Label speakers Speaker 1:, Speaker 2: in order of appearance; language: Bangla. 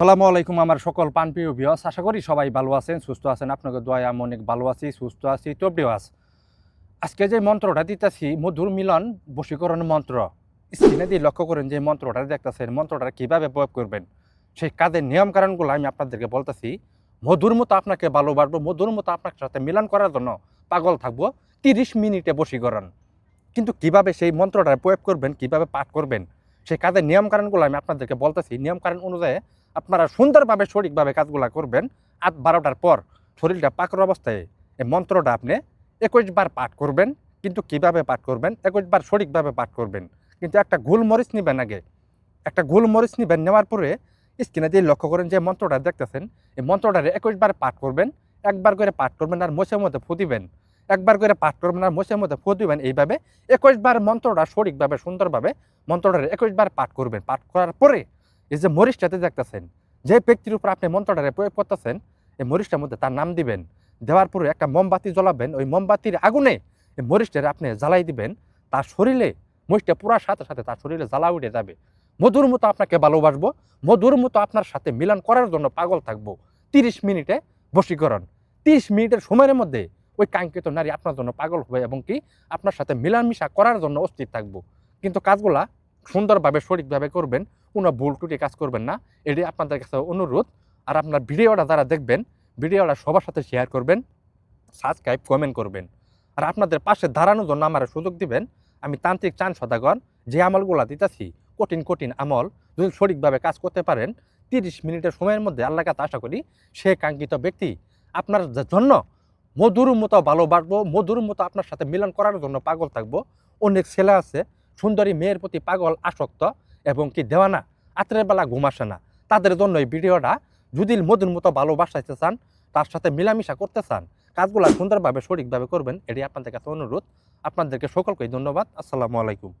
Speaker 1: আসসালামু আলাইকুম আমার সকল পানপ্রিয় বিয়স আশা করি সবাই ভালো আছেন, সুস্থ আছেন। আপনাকে দোয়া আমি অনেক ভালো আছি, সুস্থ আছি। তবডিও আস আজকে যে মন্ত্রটা দিতেছি, মধুর মিলন বশীকরণ মন্ত্র। স্ক্রিনে দিয়ে লক্ষ্য করেন যে মন্ত্রটা দেখতেছেন, মন্ত্রটা কীভাবে প্রয়োগ করবেন? সেই কাজের নিয়ম কারণগুলো আমি আপনাদেরকে বলতেছি। মধুর মতো আপনাকে ভালোবাসবো, মধুর মতো আপনার সাথে মিলন করার জন্য পাগল থাকব। তিরিশ মিনিটে বশীকরণ। কিন্তু কীভাবে সেই মন্ত্রটা প্রয়োগ করবেন, কীভাবে পাঠ করবেন সেই কাজের নিয়ম কারণগুলো আমি আপনাদেরকে বলতেছি। নিয়ম কারণ অনুযায়ী আপনারা সুন্দরভাবে, সঠিকভাবে কাজগুলো করবেন। আট বারোটার পর শরীরটা পাকর অবস্থায়, এই মন্ত্রটা আপনি একুশ বার পাঠ করবেন, কিন্তু কীভাবে পাঠ করবেন? একুশ বার সঠিকভাবে পাঠ করবেন। কিন্তু একটা গোলমরিচ নেবেন আগে। একটা গোলমরিচ নেবেন, নেওয়ার পরে স্ক্রিনে দিয়ে লক্ষ্য করেন যে মন্ত্রটা দেখতেছেন, এই মন্ত্রটারে একুশ বার পাঠ করবেন, একবার করে পাঠ করবেন আর মোছের মধ্যে ফু দিবেন। একবার করে পাঠ করবেন আর মোছের মধ্যে ফু দিবেন এইভাবে। একুশ বার মন্ত্রটা সঠিকভাবে, সুন্দরভাবে মন্ত্রটারে একুশ বার পাঠ করবেন। পাঠ করার পরে এই যে মরিচটাতে দেখতেছেন, যে ব্যক্তির উপর আপনি মন্ত্রটারে প্রয়োগ করতেছেন, এই মরিচটার মধ্যে তার নাম দিবেন। দেওয়ার পরে একটা মোমবাতি জ্বলাবেন, ওই মোমবাতির আগুনে এই মরিচটারে আপনি জ্বালাই দিবেন। তার শরীরে মরিচটা পুরার সাথে সাথে তার শরীরে জ্বালা উঠে যাবে। মধুর মতো আপনাকে ভালোবাসবো। মধুর মতো আপনার সাথে মিলন করার জন্য পাগল থাকব। তিরিশ মিনিটে বশীকরণ। তিরিশ মিনিটের সময়ের মধ্যে ওই কাঙ্ক্ষিত নারী আপনার জন্য পাগল হবে এবং কি আপনার সাথে মিলামিশা করার জন্য অস্থির থাকব। কিন্তু কাজগুলা সুন্দরভাবে সঠিকভাবে করবেন, কোনো ভুল টুটি কাজ করবেন না। এটি আপনাদের কাছে অনুরোধ। আর আপনার ভিডিওটা যারা দেখবেন, ভিডিওটা সবার সাথে শেয়ার করবেন সাবস্ক্রাইব কমেন্ট করবেন। আর আপনাদের পাশে দাঁড়ানোর জন্য আমার সুযোগ দিবেন, আমি তান্ত্রিক চান সদাগর, যে আমলগুলা দিতেছি, কঠিন কঠিন আমল, যদি সঠিকভাবে কাজ করতে পারেন, তিরিশ মিনিটের সময়ের মধ্যে আল্লাহ কাছে আশা করি, সে কাঙ্ক্ষিত ব্যক্তি আপনার জন্য মধুর মতো ভালোবাসবো মধুর মতো আপনার সাথে মিলন করার জন্য পাগল থাকব। অনেক ছেলে আছে, সুন্দরী মেয়ের প্রতি পাগল, আসক্ত এবং কি দেওয়ানা, রাত্রের বেলা ঘুম আসে না। তাদের জন্য এই ভিডিওটা যদি মধুর মতো ভালোবাসাইতে চান, তার সাথে মিলামিশা করতে চান, কাজগুলো সুন্দরভাবে, সঠিকভাবে করবেন, এটি আপনাদের কাছে অনুরোধ। আপনাদেরকে সকলকেই ধন্যবাদ। আসসালামু আলাইকুম।